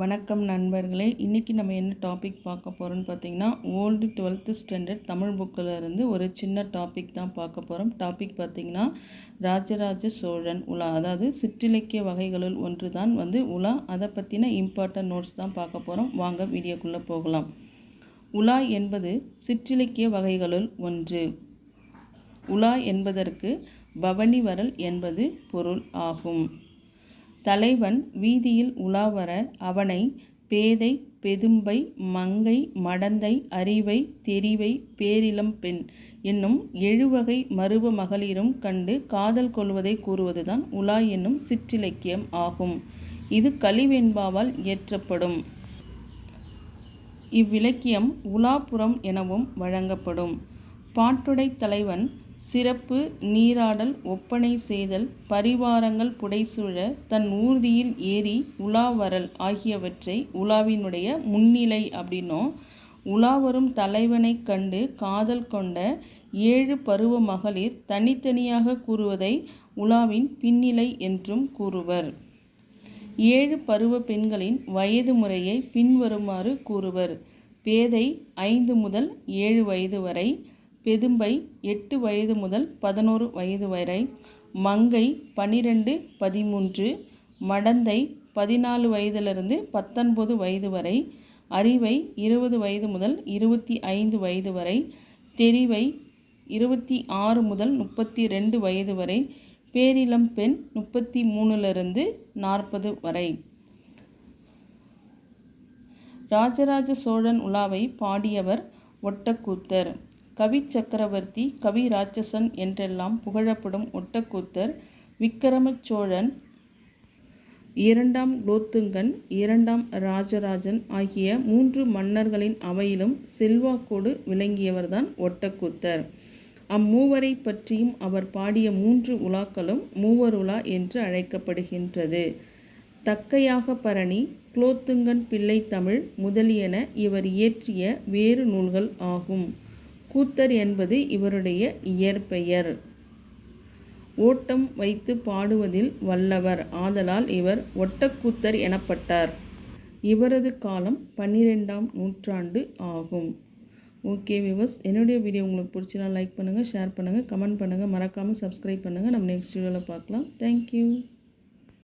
வணக்கம் நண்பர்களே. இன்றைக்கி நம்ம என்ன டாபிக் பார்க்க போகிறோம்னு பார்த்தீங்கன்னா ஓல்டு டுவெல்த்து ஸ்டாண்டர்ட் தமிழ் புக்கில் இருந்து ஒரு சின்ன டாபிக் தான் பார்க்க போகிறோம் டாபிக் பார்த்திங்கன்னா ராஜராஜ சோழன் உலா. அதாவது சிற்றிலக்கிய வகைகளுள் ஒன்று தான் வந்து உலா. அதை பற்றின இம்பார்ட்டன்ட் நோட்ஸ் தான் பார்க்க போகிறோம் வாங்க வீடியோக்குள்ளே போகலாம். உலா என்பது சிற்றிலக்கிய வகைகளுள் ஒன்று. உலா என்பதற்கு பவனி வரல் என்பது பொருள் ஆகும். தலைவன் வீதியில் உலாவர அவனை பேதை பெதும்பை மங்கை மடந்தை அறிவை தெரிவை பேரிளம் பெண் என்னும் எழுவகை மருவ மகளிரும் கண்டு காதல் கொள்வதை கூறுவதுதான் உலா என்னும் சிற்றிலக்கியம் ஆகும். இது கலிவெண்பாவால் இயற்றப்படும். இவ்விலக்கியம் உலாப்புறம் எனவும் வழங்கப்படும். பாட்டுடை தலைவன் சிறப்பு நீராடல் ஒப்பனை செய்தல் பரிவாரங்கள் புடைசூழ தன் ஊர்தியில் ஏறி உலாவரல் ஆகியவற்றை உலாவினுடைய முன்னிலை அப்படின்னும். உலாவரும் தலைவனைக் கண்டு காதல் கொண்ட ஏழு பருவ மகளிர் தனித்தனியாக கூறுவதை உலாவின் பின்னிலை என்றும் கூறுவர். ஏழு பருவ பெண்களின் வயது முறையை பின்வருமாறு கூறுவர். பேதை ஐந்து முதல் ஏழு வயது வரை பெதும்பை எட்டு வயது முதல் பதினோரு வயது வரை மங்கை பனிரெண்டு பதிமூன்று மடந்தை பதினாலு வயதிலிருந்து பத்தொன்பது வயது வரை அறிவை இருபது வயது முதல் இருபத்தி ஐந்து வயது வரை தெரிவை இருபத்தி ஆறு முதல் முப்பத்தி ரெண்டு வயது வரை பேரிளம் பெண் முப்பத்தி மூணுலேருந்து நாற்பது வரை. ராஜராஜ சோழன் உலாவை பாடியவர் ஒட்டக்கூத்தர். கவி சக்கரவர்த்தி கவி ராட்சசன் என்றெல்லாம் புகழப்படும் ஒட்டக்கூத்தர் விக்கிரம சோழன் இரண்டாம் குலோத்துங்கன் இரண்டாம் ராஜராஜன் ஆகிய மூன்று மன்னர்களின் அவையிலும் செல்வாக்கோடு விளங்கியவர்தான் ஒட்டக்கூத்தர். அம்மூவரை பற்றியும் அவர் பாடிய மூன்று உலாக்களும் மூவர் உலா என்று அழைக்கப்படுகின்றது. தக்கையாக பரணி குலோத்துங்கன் பிள்ளை தமிழ் முதலியன இவர் இயற்றிய வேறு நூல்கள் ஆகும். கூத்தர் என்பது இவருடைய இயற்பெயர். ஓட்டம் வைத்து பாடுவதில் வல்லவர். ஆதலால் இவர் ஒட்டக்கூத்தர் எனப்பட்டார். இவரது காலம் பன்னிரெண்டாம் நூற்றாண்டு ஆகும். ஓகே விவஸ் என்னுடைய வீடியோ உங்களுக்கு பிடிச்சினா லைக் பண்ணுங்கள் ஷேர் பண்ணுங்கள் கமெண்ட் பண்ணுங்கள் மறக்காமல் சப்ஸ்கிரைப் பண்ணுங்கள் நம்ம நெக்ஸ்ட் வீடியோவில் பார்க்கலாம். தேங்க்யூ.